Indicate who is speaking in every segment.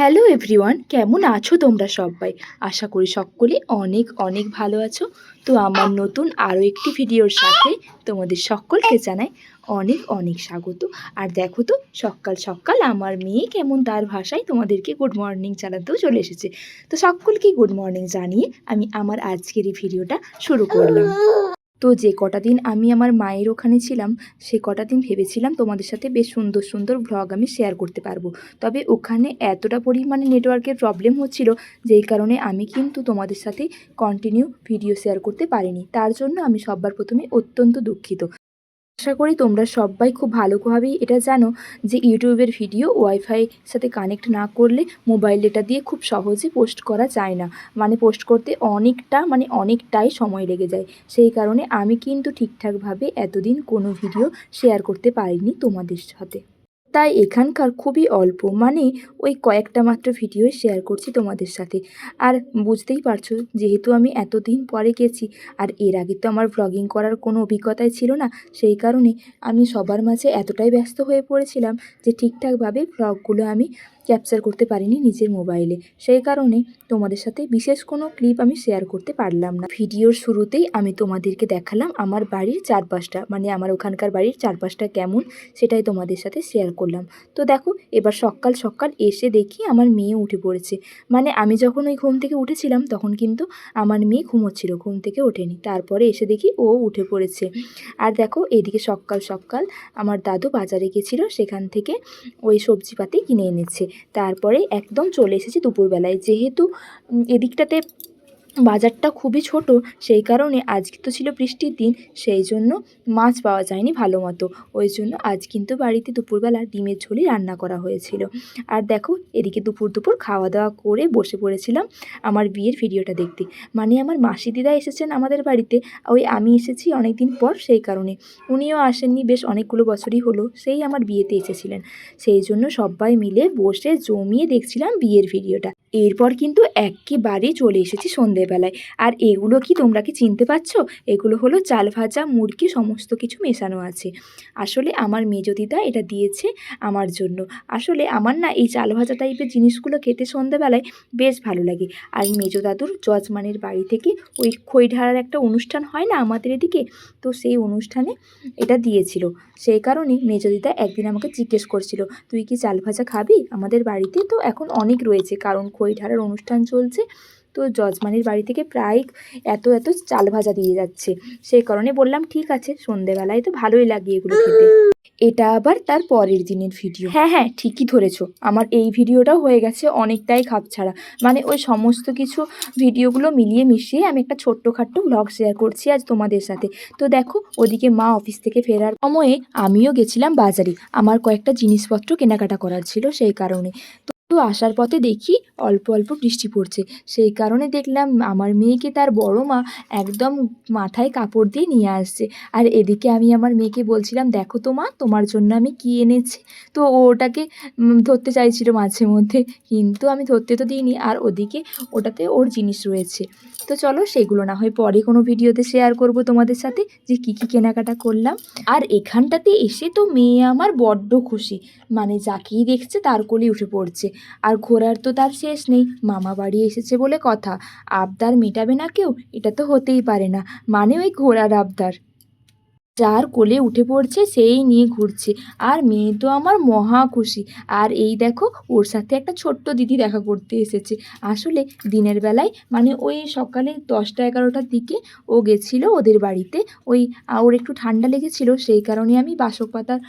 Speaker 1: Hello everyone কেমন আছো তোমরা সবাই? আশা করি সকলে অনেক অনেক ভালো আছো। তো আমার নতুন আরও একটি ভিডিওর সাথে তোমাদের সকলকে জানাই অনেক অনেক স্বাগত। আর দেখো তো, সকাল সকাল আমার মেয়ে কেমন তার ভাষায় তোমাদেরকে গুড মর্নিং জানাতেও চলে এসেছে। তো সকলকে গুড মর্নিং জানিয়ে আমি আমার আজকের এই ভিডিওটা শুরু করলাম। তো যে কটা দিন আমি আমার মায়ের ওখানে ছিলাম, সে কটা দিন ভেবেছিলাম তোমাদের সাথে বেশ সুন্দর সুন্দর ভ্লগ আমি শেয়ার করতে পারব। তবে ওখানে এতটা পরিমাণে নেটওয়ার্কের প্রবলেম হচ্ছিল যেই কারণে আমি কিন্তু তোমাদের সাথে কন্টিনিউ ভিডিও শেয়ার করতে পারিনি। তার জন্য আমি সবার প্রথমে অত্যন্ত দুঃখিত। আশা করি তোমরা সবাই খুব ভালোভাবেই এটা জানো যে ইউটিউবের ভিডিও ওয়াইফাই সাথে কানেক্ট না করলে মোবাইল ডেটা দিয়ে খুব সহজে পোস্ট করা যায় না। মানে পোস্ট করতে অনেকটা মানে অনেকটাই সময় লেগে যায়। সেই কারণে আমি কিন্তু ঠিকঠাকভাবে এতদিন কোনো ভিডিও শেয়ার করতে পারিনি তোমাদের সাথে। তাই এখানকার খুবই অল্প। মানে ওই কয়েকটা মাত্র ভিডিও শেয়ার করছি তোমাদের সাথে। আর বুঝতেই পারছ, যেহেতু আমি এতদিন পরে গেছি, আর এর আগে তো আমার ভ্লগিং করার কোনো অভিজ্ঞতাই ছিল না, সেই কারণে আমি সবার মাঝে এতটাই ব্যস্ত হয়ে পড়েছিলাম যে ঠিকঠাকভাবে ভ্লগগুলো আমি ক্যাপচার করতে পারিনি নিজের মোবাইলে সেই কারণে তোমাদের সাথে বিশেষ কোনো ক্লিপ আমি শেয়ার করতে পারলাম না। ভিডিওর শুরুতেই আমি তোমাদেরকে দেখালাম আমার বাড়ির চারপাশটা মানে আমার ওখানকার বাড়ির চারপাশটা কেমন সেটাই তোমাদের সাথে শেয়ার করলাম। তো দেখো, এবার সকাল সকাল এসে দেখি আমার মেয়ে উঠে পড়েছে। মানে আমি যখন ওই ঘুম থেকে উঠেছিলাম তখন কিন্তু আমার মেয়ে ঘুমোচ্ছিল, ঘুম থেকে ওঠেনি। তারপরে এসে দেখি ও উঠে পড়েছে। আর দেখো, এদিকে সকাল সকাল আমার দাদু বাজারে গেছিল, সেখান থেকে ওই সবজিপাতি কিনে এনেছে। তারপরে একদম চলে এসেছি দুপুরবেলায়। যেহেতু এদিকটাতে বাজারটা খুবই ছোট, সেই কারণে আজকে তো ছিল বৃষ্টির দিন, সেই জন্য মাছ পাওয়া যায়নি ভালো মতো। ওই জন্য আজ কিন্তু বাড়িতে দুপুরবেলা ডিমের ঝোলই রান্না করা হয়েছিল। আর দেখো, এদিকে দুপুর দুপুর খাওয়া দাওয়া করে বসে পড়েছিলাম আমার বিয়ের ভিডিওটা দেখতে। মানে আমার মাসি দিদা এসেছেন আমাদের বাড়িতে, ওই আমি এসেছি অনেক দিন পর সেই কারণে। উনিও আসেননি বেশ অনেকগুলো বছরই হলো, সেই আমার বিয়েতে এসেছিলেন। সেই জন্য সবাই মিলে বসে জমিয়ে দেখছিলাম বিয়ের ভিডিওটা। এরপর কিন্তু একেবারে চলে এসেছি সন্ধেবেলায় আর এগুলো কি তোমরা কি চিনতে পারছ? এগুলো হলো চাল ভাজা, মুরগি, সমস্ত কিছু মেশানো আছে। আসলে আমার মেজো দিদা এটা দিয়েছে আমার জন্য। আসলে আমার না এই চাল ভাজা টাইপের জিনিসগুলো খেতে সন্ধেবেলায় বেশ ভালো লাগে। আর মেজো দাদুর যজমানের বাড়ি থেকে ওই খই ঢালার একটা অনুষ্ঠান হয় না আমাদের এদিকে? তো সেই অনুষ্ঠানে এটা দিয়েছিল। সেই কারণে মেজো দিদা একদিন আমাকে জিজ্ঞেস করছিল, তুই কি চাল ভাজা খাবি? আমাদের বাড়িতে তো এখন অনেক রয়েছে। কারণ খই ঢালার অনুষ্ঠান চলছে। তো যজমানের বাড়ি থেকে প্রায় এত এত চাল ভাজা দিয়ে যাচ্ছে। সেই কারণে বললাম, ঠিক আছে, সন্ধেবেলায় তো ভালোই লাগে এগুলো খেতে। এটা আবার তার পরের দিনের ভিডিও। হ্যাঁ হ্যাঁ ঠিকই ধরেছো। আমার এই ভিডিওটাও হয়ে গেছে অনেকটাই খাপ ছাড়া। মানে ওই সমস্ত কিছু ভিডিওগুলো মিলিয়ে মিশিয়ে আমি একটা ছোট্টখাট্ট ব্লগ শেয়ার করছি আজ তোমাদের সাথে। তো দেখো, ওদিকে মা অফিস থেকে ফেরার সময়ে আমিও গেছিলাম বাজারে। আমার কয়েকটা জিনিসপত্র কেনাকাটা করার ছিল সেই কারণে। তো আসার পথে দেখি অল্প অল্প বৃষ্টি পড়ছে। সেই কারণে দেখলাম আমার মেয়েকে তার বড় মা একদম মাথায় কাপড় দিয়ে নিয়ে আসছে। আর এদিকে আমি আমার মেয়েকে বলছিলাম, দেখো তো মা, তোমার জন্য আমি কী এনেছি? তো ওটাকে ধরতে চাইছিল মাঝে মধ্যে, কিন্তু আমি ধরতে তো দিইনি। আর ওদিকে ওটাতে ওর জিনিস রয়েছে। তো চলো সেগুলো না হয় পরে কোনো ভিডিওতে শেয়ার করব তোমাদের সাথে, যে কী কী কেনাকাটা করলাম। আর এখানটাতে এসে তো মেয়ে আমার বড্ড খুশি। মানে যাকেই দেখছে তার কোলে উঠে পড়ছে। আর ঘোরার তো তার শেষ নেই মামা বাড়ি এসেছে বলে কথা। আবদার মেটাবে না কেউ এটা তো হতেই পারে না মানে ওই ঘোরার আবদার। যার কোলে উঠে পড়ছে সেই নিয়ে ঘুরছে আর মেয়ে তো আমার মহা খুশি। আর এই দেখো ওর সাথে একটা ছোট্ট দিদি দেখা করতে এসেছে। আসলে দিনের বেলায় মানে ওই সকালে দশটা এগারোটার দিকে ও গেছিল ওদের বাড়িতে ওই ওর একটু ঠান্ডা লেগেছিল সেই কারণে আমি বাসক পাতা আহ,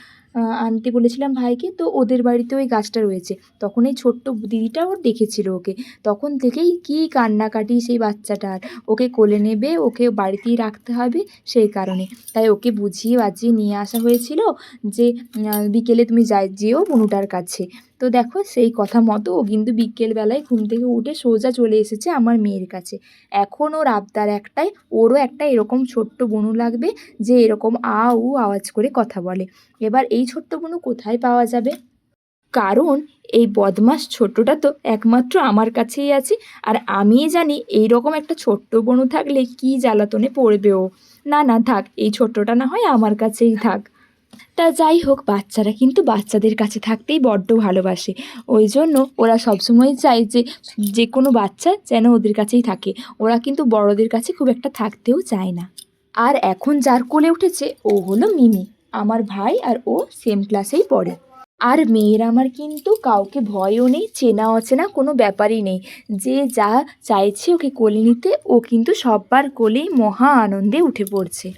Speaker 1: আনতে বলেছিলাম ভাইকে, তো ওদের বাড়িতে ওই গাছটা রয়েছে। তখন এই ছোট্ট দিদিটা ওর দেখেছিল ওকে। তখন থেকেই কী কান্নাকাটি সেই বাচ্চাটার। ওকে কোলে নেবে, ওকে বাড়িতেই রাখতে হবে সেই কারণে। তাই ওকে বুঝিয়ে বাজিয়ে নিয়ে আসা হয়েছিল যে বিকেলে তুমি যাই, যেও বনুটার কাছে। তো দেখো সেই কথা মতো ও কিন্তু বিকেলবেলায় ঘুম থেকে উঠে সোজা চলে এসেছে আমার মেয়ের কাছে। এখন ওর আবদার একটাই, ওরও একটা এরকম ছোট্ট বনু লাগবে যে এরকম আ উ আওয়াজ করে কথা বলে। এবার এই ছোট্ট বনু কোথায় পাওয়া যাবে? কারণ এই বদমাস ছোট্টটা তো একমাত্র আমার কাছেই আছে, আর আমিই জানি এই রকম একটা ছোট্ট বনু থাকলে কি জ্বালাতনে পড়বে ও। না না, থাক, এই ছোট্টটা না হয় আমার কাছেই থাক। তা যাই হোক, বাচ্চারা কিন্তু বাচ্চাদের কাছে থাকতেই বড্ড ভালোবাসে। ওই জন্য ওরা সবসময় চায় যে যে কোনো বাচ্চা যেন ওদের কাছেই থাকে। ওরা কিন্তু বড়দের কাছে খুব একটা থাকতেও চায় না। আর এখন যার কোলে উঠেছে, ও হলো মিমি। আমার ভাই আর ও সেম ক্লাসেই পড়ে। আর মেয়ের আমার কিন্তু কাউকে ভয়ও নেই, চেনা অচেনা কোনো ব্যাপারই নেই। যে যা চাইছে ওকে কোলে নিতে, ও কিন্তু সববার কোলেই মহা আনন্দে উঠে পড়ছে।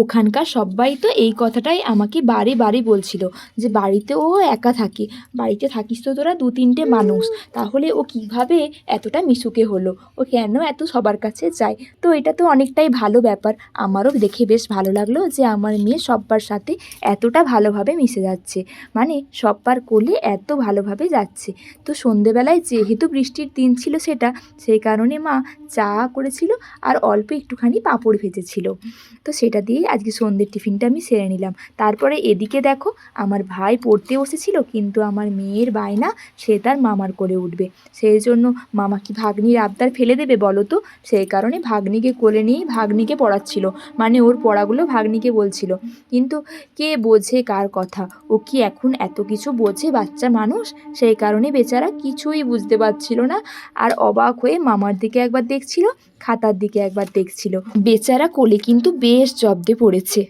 Speaker 1: ওখানকার সবাই তো এই কথাটাই আমাকে বারে বারে বলছিল যে বাড়িতে ও একা থাকে, বাড়িতে থাকিস তো তোরা দু তিনটে মানুষ, তাহলে ও কীভাবে এতটা মিশুকে হলো? ও কেন এত সবার কাছে যায়? তো এটা তো অনেকটাই ভালো ব্যাপার। আমারও দেখে বেশ ভালো লাগল যে আমার মেয়ে সব্বার সাথে এতটা ভালোভাবে মিশে যাচ্ছে। মানে সব্বার কোলে এত ভালোভাবে যাচ্ছে। তো সন্ধেবেলায় যেহেতু বৃষ্টির দিন ছিল সেটা, সেই কারণে মা চা করেছিল আর অল্প একটুখানি পাঁপড় ভেজেছিল। তো সেটা দিয়েই আজকে সন্ধ্যের টিফিনটা আমি সেরে নিলাম। তারপরে এদিকে দেখো, আমার ভাই পড়তে বসেছিল, কিন্তু আমার মেয়ের বায়না সে তার মামার করে উঠবে। সেই জন্য মামা কি ভাগ্নির আবদার ফেলে দেবে বলো তো? সেই কারণে ভাগ্নিকে কোলে নিয়েই ভাগ্নিকে পড়াচ্ছিল। মানে ওর পড়াগুলো ভাগ্নিকে বলছিল। কিন্তু কে বোঝে কার কথা? ও কি এখন এত কিছু বোঝে বাচ্চা মানুষ? সেই কারণে বেচারা কিছুই বুঝতে পারছিল না। আর অবাক হয়ে মামার দিকে একবার দেখছিল খাতার দিকে একবার দেখছিল। বেচারা কোলে কিন্তু বেশ জব্দে পড়েছে।